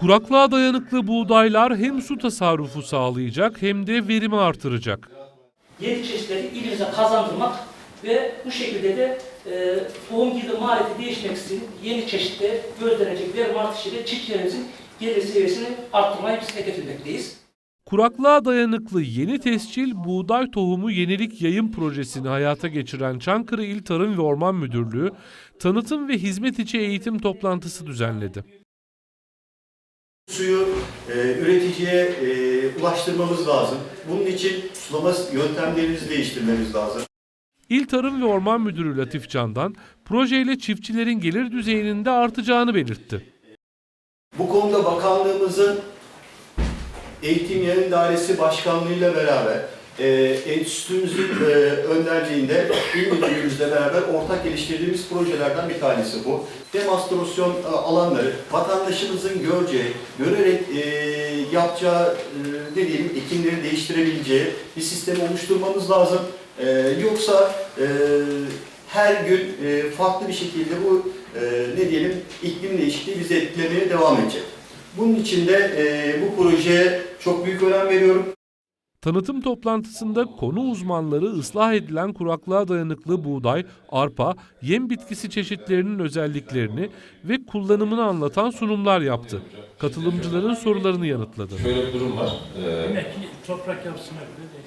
Kuraklığa dayanıklı buğdaylar hem su tasarrufu sağlayacak hem de verimi artıracak. yeni çeşitleri ilimize kazandırmak ve bu şekilde de e, tohum girdi maliyeti değişmek için yeni çeşitler gözlenecek verim artışıyla çiftçilerimizin gelir seviyesini arttırmayı biz hedeflemekteyiz. Kuraklığa dayanıklı yeni tescil buğday tohumu yenilik yayın projesini hayata geçiren Çankırı İl Tarım ve Orman Müdürlüğü tanıtım ve hizmet içi eğitim toplantısı düzenledi. Suyu e, üreticiye e, ulaştırmamız lazım. Bunun için sulama yöntemlerimizi değiştirmemiz lazım. İl Tarım ve Orman Müdürü Latif Candan projeyle çiftçilerin gelir düzeyinin de artacağını belirtti. Bu konuda bakanlığımızın Eğitim Yayın Dairesi Başkanlığı'yla beraber e, enstitümüzün e, önderliğinde il müdürlüğümüzle beraber ortak geliştirdiğimiz projelerden bir tanesi bu. Demonstrasyon e, alanları vatandaşımızın göreceği, görerek e, yapacağı e, ne diyelim ekinleri değiştirebileceği bir sistem oluşturmamız lazım. E, yoksa e, her gün e, farklı bir şekilde bu e, ne diyelim iklim değişikliği bizi etkilemeye devam edecek. Bunun için de e, bu projeye çok büyük önem veriyorum. Tanıtım toplantısında konu uzmanları ıslah edilen kuraklığa dayanıklı buğday, arpa, yem bitkisi çeşitlerinin özelliklerini ve kullanımını anlatan sunumlar yaptı. Katılımcıların sorularını yanıtladı. Şöyle bir durum var. Ee, Demek ki toprak yapısına göre değil.